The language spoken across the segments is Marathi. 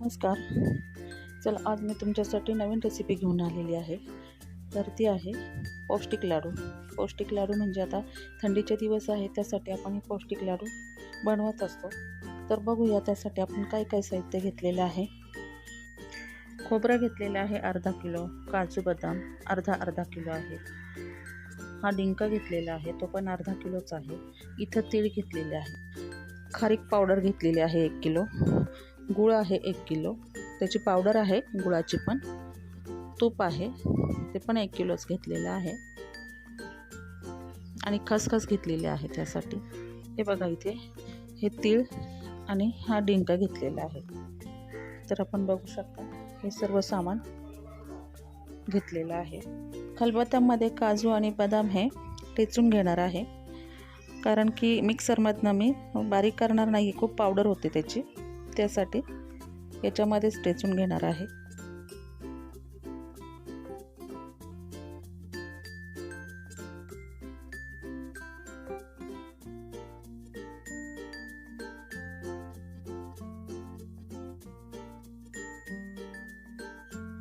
नमस्कार. चला आज मी तुमच्यासाठी नवीन रेसिपी घेऊन आलेली आहे. तर ती आहे पौष्टिक लाडू. पौष्टिक लाडू म्हणजे आता थंडीचे दिवस आहे त्यासाठी आपण पौष्टिक लाडू बनवत असतो. तर बघूया त्यासाठी आपण काय काय साहित्य घेतलेलं आहे. खोबरं घेतलेलं आहे अर्धा किलो काजू बदाम अर्धा अर्धा किलो आहे. हा डिंका घेतलेला आहे तो पण अर्धा किलोचा आहे. इथं तीळ घेतलेले आहे. खारीक पावडर घेतलेली आहे एक किलो. गुळ आहे एक किलो. त्याची पावडर आहे गुळाची पण. तूप आहे ते पण एक किलोच घेतलेलं आहे. आणि खसखस घेतलेली आहे त्यासाठी. हे बघा इथे हे तीळ आणि हा डिंका घेतलेला आहे. तर आपण बघू शकता हे सर्व सामान घेतलेलं आहे. खलबत्त्यामध्ये काजू आणि बदाम हे टेचून घेणार आहे. कारण की मिक्सरमधनं मी बारीक करणार नाही खूप पावडर होते त्याची. त्यासाठी याच्यामध्येच स्टेचून घेणार आहे.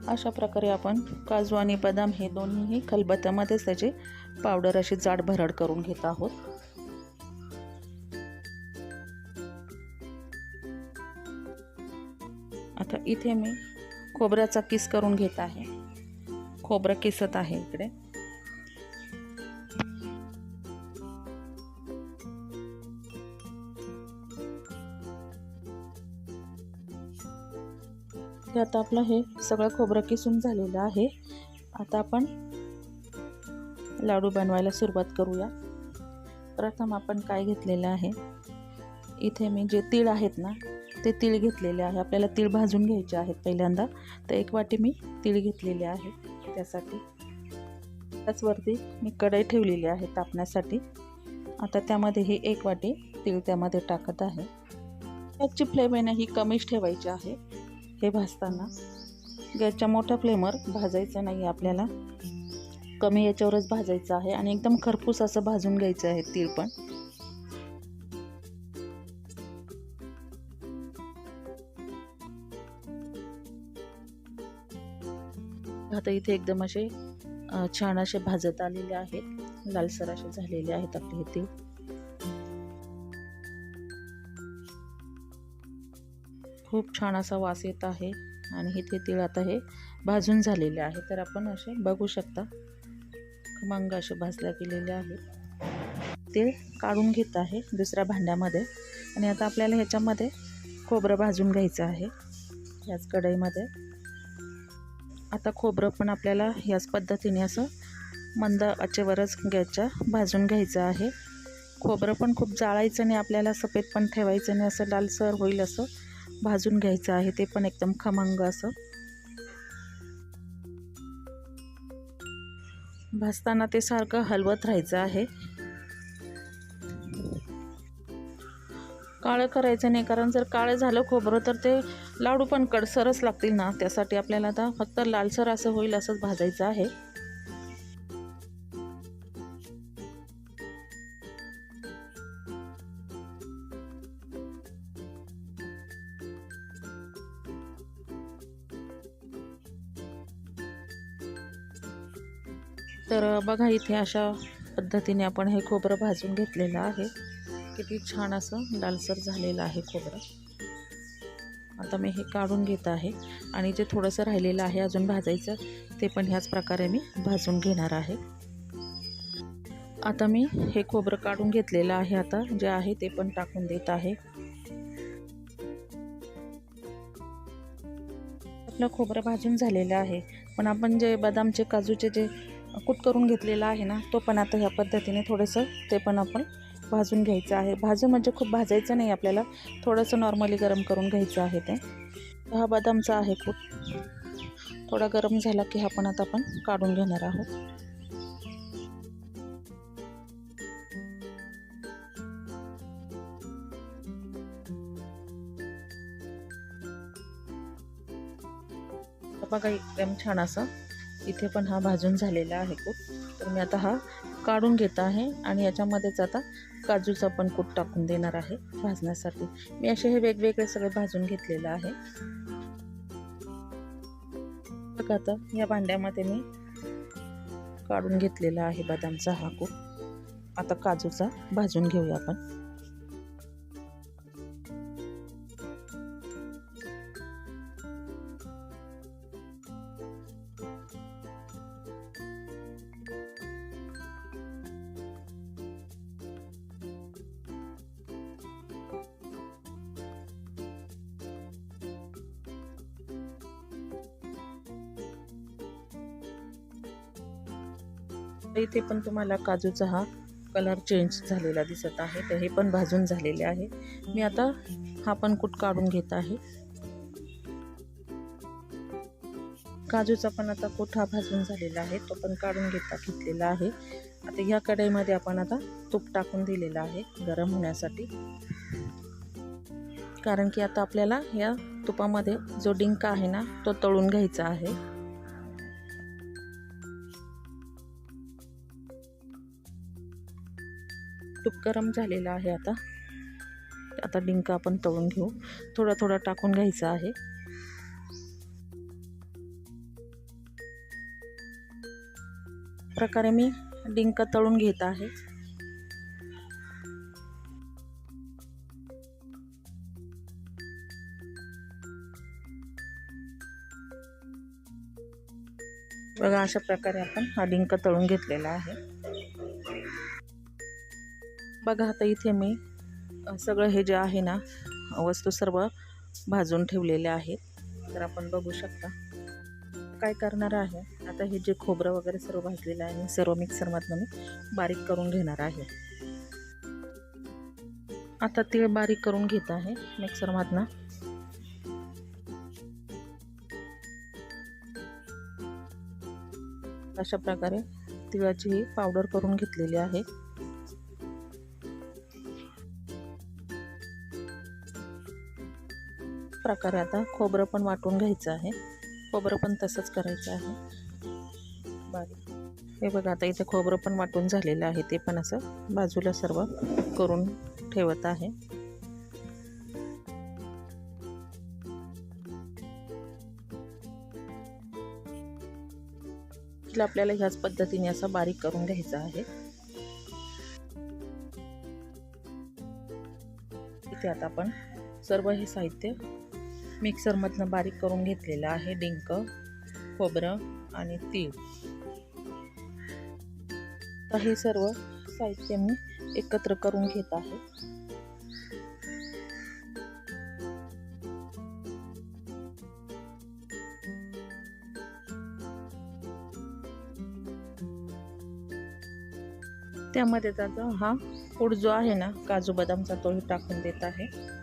अशा प्रकारे आपण काजू आणि बदाम हे दोन्हीही खलबत्त्यामध्येच त्याची पावडर अशी जाड भरड करून घेत आहोत. इथे मी खोबऱ्याचा किस करून घेत आहे. खोबरं किसत आहे इकडे. हे आता आपलं हे सगळं खोबरं किसून झालेलं आहे. आता आपण लाडू बनवायला सुरुवात करूया. प्रथम आपण काय घेतलेलं आहे? इथे मी जे तीळ आहेत ना ते तीळ घेतलेले आहे. आपल्याला तीळ भाजून घ्यायचे आहेत पहिल्यांदा. तर एक वाटी मी तीळ घेतलेले आहे त्यासाठी. त्याचवरती मी कढई ठेवलेली आहे तापण्यासाठी. आता त्यामध्ये ही एक वाटी तीळ त्यामध्ये टाकत आहे. गॅसची फ्लेम आहे ना ही कमीच ठेवायची आहे. हे भाजताना गॅसच्या मोठ्या फ्लेमवर भाजायचं नाही आपल्याला. कमी याच्यावरच भाजायचं आहे आणि एकदम खरपूस असं भाजून घ्यायचं आहे तीळ पण. आता इथे एकदम असे छान असे भाजत आलेले आहेत. लालसर असे झालेले आहेत आपले हे तीळ खूप छान असा वास येत आहे आणि इथे तीळ आता हे भाजून झालेले आहे. तर आपण असे बघू शकता. खमंग असे भाजल्या गेलेले आहेत तीळ काढून घेत आहे दुसऱ्या भांड्यामध्ये. आणि आता आपल्याला ह्याच्यामध्ये खोबरं भाजून घ्यायचं आहे. याच कढईमध्ये. आता खोबरं पण आपल्याला याच पद्धतीने असं मंद आचेवरच घ्यायच्या भाजून घ्यायचं आहे. खोबरं पण खूप जाळायचं नाही आपल्याला सफेद पण ठेवायचं नाही असं लालसर होईल असं भाजून घ्यायचं आहे ते पण एकदम खमंग असं. भाजताना ते सारखं हलवत राहायचं आहे. काळं करायचं नाही कारण जर काळं झालं खोबरं तर ते लाडू पण कडसरच लागतील ना. त्यासाठी आपल्याला आता फक्त लालसर असं होईल असंच भाजायचं आहे. तर बघा इथे अशा पद्धतीने आपण हे खोबरं भाजून घेतलेलं आहे. किती छान असं लालसर झालेलं आहे खोबरं. आता मी हे काढून घेत आहे. आणि जे थोडंसं राहिलेलं आहे अजून भाजायचं ते पण ह्याच प्रकारे मी भाजून घेणार आहे. आता मी हे खोबरं काढून घेतलेलं आहे आता जे आहे ते पण टाकून देत आहे. आपलं खोबरं भाजून झालेलं आहे. पण आपण जे बदामचे काजूचे जे कूट करून घेतलेला आहे ना तो पण आता ह्या पद्धतीने थोडंसं ते पण आपण भाजून घ्यायचं आहे. भाजू म्हणजे खूप भाजायचं नाही आपल्याला. थोडंसं नॉर्मली गरम करून घ्यायचं आहे ते. हा बदामचा आहे कूट थोडा गरम झाला की हा पण आता आपण काढून घेणार आहोत. बघा एकदम छान असं. इथे पण हा भाजून झालेला आहे कूट तर मी आता हा काढून घेत आहे आणि याच्यामध्येच आता काजूचा पण कूट टाकून देणार आहे भाजण्यासाठी. मी असे हे वेगवेगळे सगळे भाजून घेतलेलं आहे. बघा आता या भांड्यामध्ये मी काढून घेतलेला आहे बदामचा हा कूट. आता काजूचा भाजून घेऊया आपण. इथे पण तुम्हाला काजूचा हा कलर चेंज झालेला दिसत आहे. तर हे पण भाजून झालेले आहे. मी आता हा पण कूट काढून घेत आहे. काजूचा पण आता कूट हा भाजून झालेला आहे. तो पण काढून घेता घेतलेला आहे. आता ह्या कढईमध्ये आपण आता तूप टाकून दिलेलं आहे गरम होण्यासाठी. कारण की आता आपल्याला या तुपामध्ये जो डिंका आहे ना तो तळून घ्यायचा आहे. तूप गरम झालेलं आहे आता. आता डिंक आपण तळून घेऊ. थोडा थोडा टाकून घ्यायचा आहे. प्रकारे मी डिंक तळून घेत आहे. बघा अशा प्रकारे आपण हा डिंक तळून घेतलेला आहे. बघा आता इथे मी सगळं हे जे आहे ना वस्तू सर्व भाजून ठेवलेल्या आहेत. तर आपण बघू शकता काय करणार आहे. आता हे जे खोबरं वगैरे सर्व भाजलेलं आहे मी सर्व मिक्सरमधनं मी बारीक करून घेणार आहे. आता ते बारीक करून घेत आहे मिक्सरमधनं अशा प्रकारे तिळाची ही पावडर करून घेतलेली आहे. प्रकारे आता खोबरं पण वाटून घ्यायचं आहे. खोबरं पण तसंच करायचं आहे. बारीक. हे बघा आता इथे खोबरं पण वाटून झालेलं आहे. ते पण असं बाजूला सर्व करून ठेवत आहे. आपल्याला ह्याच पद्धतीने असं बारीक करून घ्यायचं आहे. इथे आता आपण सर्व हे साहित्य मिक्सरमधनं बारीक करून घेतलेलं आहे डिंक खोबरं आणि तीळ. तर हे सर्व साहित्य मी एकत्र करून घेत आहे. त्यामध्ये त्याचा हा पूड जो आहे ना काजू बदामचा तोही टाकून देत आहे.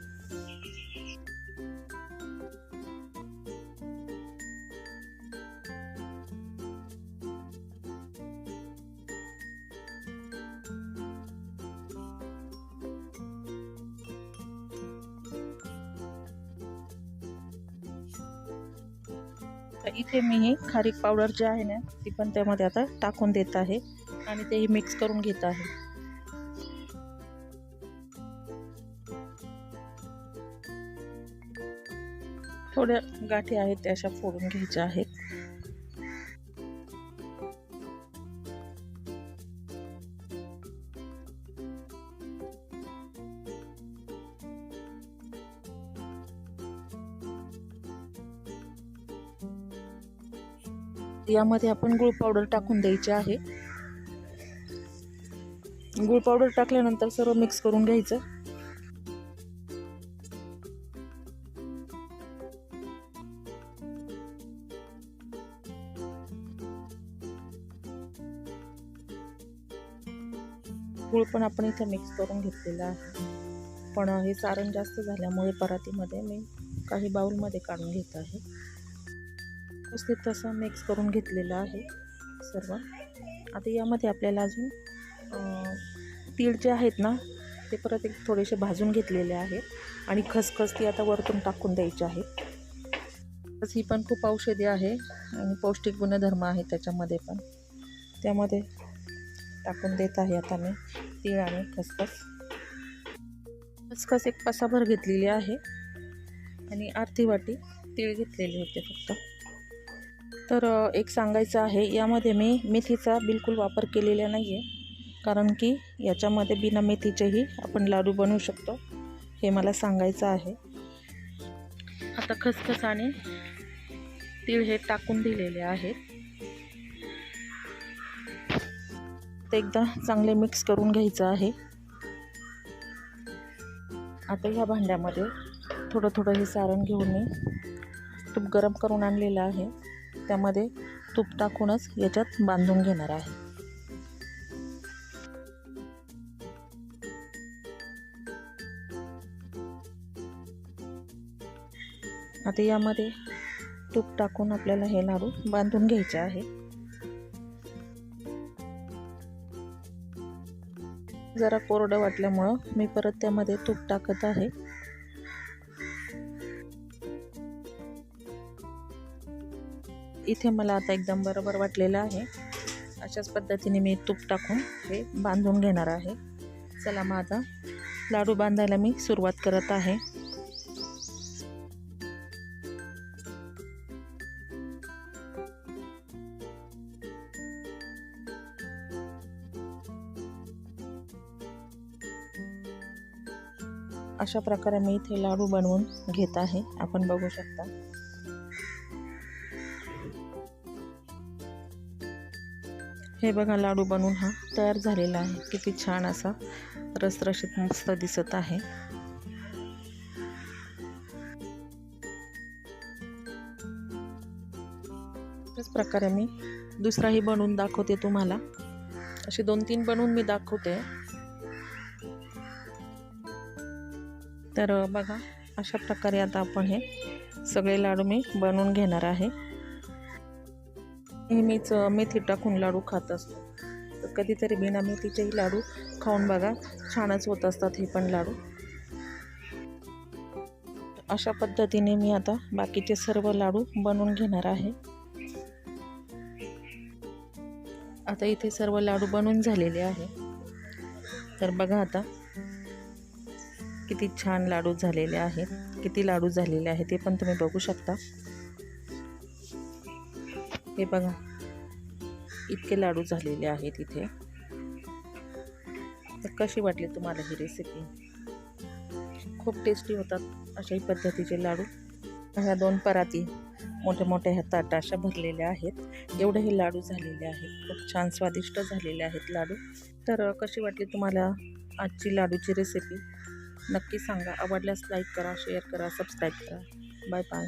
ही खारीक पावडर जी आहे ना ती पण त्यामध्ये आता टाकून देत आहे आणि तेही मिक्स करून घेत आहे. थोड्या गाठी आहेत त्या अशा फोडून घ्यायच्या आहेत. यामध्ये आपण गुळ पावडर टाकून द्यायची आहे. गुळ पावडर टाकल्यानंतर सर्व मिक्स करून घ्यायचं. गुळ पण आपण इथे मिक्स करून घेतलेला आहे. पण हे सारण जास्त झाल्यामुळे परातीमध्ये मी काही बाऊलमध्ये काढून घेत आहे. व्यवस्थित तसं मिक्स करून घेतलेलं आहे सर्व. आता यामध्ये आपल्याला अजून तीळ जे आहेत ना ते परत एक थोडेसे भाजून घेतलेले आहेत. आणि खसखस ती आता वरतून टाकून द्यायची आहे. खस ही पण खूप औषधी आहे आणि पौष्टिक गुणधर्म आहे त्याच्यामध्ये पण. त्यामध्ये टाकून देत आहे आता मी तीळ आणि खसखस. खसखस एक पसाभर घेतलेली आहे. आणि अर्धी वाटी तीळ घेतलेली होते फक्त. तर एक सांगायचं आहे यामध्ये मी मेथीचा बिलकुल वापर केलेला नाही आहे कारण की याच्यामध्ये बिना मेथीचेही आपण लाडू बनवू शकतो. हे मला सांगायचं आहे. आता खसखस आणि तीळ हे टाकून दिलेले आहेत. ते एकदा चांगले मिक्स करून घ्यायचं आहे. आता ह्या भांड्यामध्ये थोडं थोडं हे सारण घेऊन मी तूप गरम करून आणलेलं आहे. त्यामध्ये तूप टाकूनच याच्यात बांधून घेणार आहे. आता यामध्ये तूप टाकून आपल्याला हे लाडू बांधून घ्यायचे आहे. जरा कोरडं वाटल्यामुळं मी परत त्यामध्ये तूप टाकत आहे. इथे मला आता एकदम बरोबर वाटलेलं आहे. अशाच पद्धतीने मी तूप टाकून हे बांधून घेणार आहे. चला मग आता लाडू बांधायला मी सुरुवात करत आहे. अशा प्रकारे मी इथे लाडू बनवून घेत आहे. आपण बघू शकता. हे बघा लाडू बनवून हा तयार झालेला आहे. किती छान असा रसरशीत मस्त दिसत आहे. त्याच प्रकारे मी दुसराही बनवून दाखवते तुम्हाला. असे दोन तीन बनवून मी दाखवते. तर बघा अशा प्रकारे आता आपण हे सगळे लाडू मी बनवून घेणार आहे. नेहमीच मेथी टाकून लाडू खात असतो. तर कधीतरी बिना मेथीचेही लाडू खाऊन बघा छानच होत असतात हे पण लाडू. अशा पद्धतीने मी आता बाकीचे सर्व लाडू बनवून घेणार आहे. आता इथे सर्व लाडू बनवून झालेले आहे. तर बघा आता किती छान लाडू झालेले आहेत किती लाडू झालेले आहेत ते पण तुम्ही बघू शकता. हे बघा. इतके लाडू झालेले आहेत इथे. तर कशी वाटली तुम्हाला ही रेसिपी खूप टेस्टी होतात अशाही पद्धतीचे लाडू. ह्या दोन पराती मोठ्या मोठ्या ह्या ताटा अशा भरलेल्या आहेत. एवढे हे लाडू झालेले आहेत. खूप छान स्वादिष्ट झालेले आहेत लाडू. तर कशी वाटली तुम्हाला आजची लाडूची रेसिपी नक्की सांगा. आवडल्यास लाईक करा शेअर करा सबस्क्राईब करा. Bye bye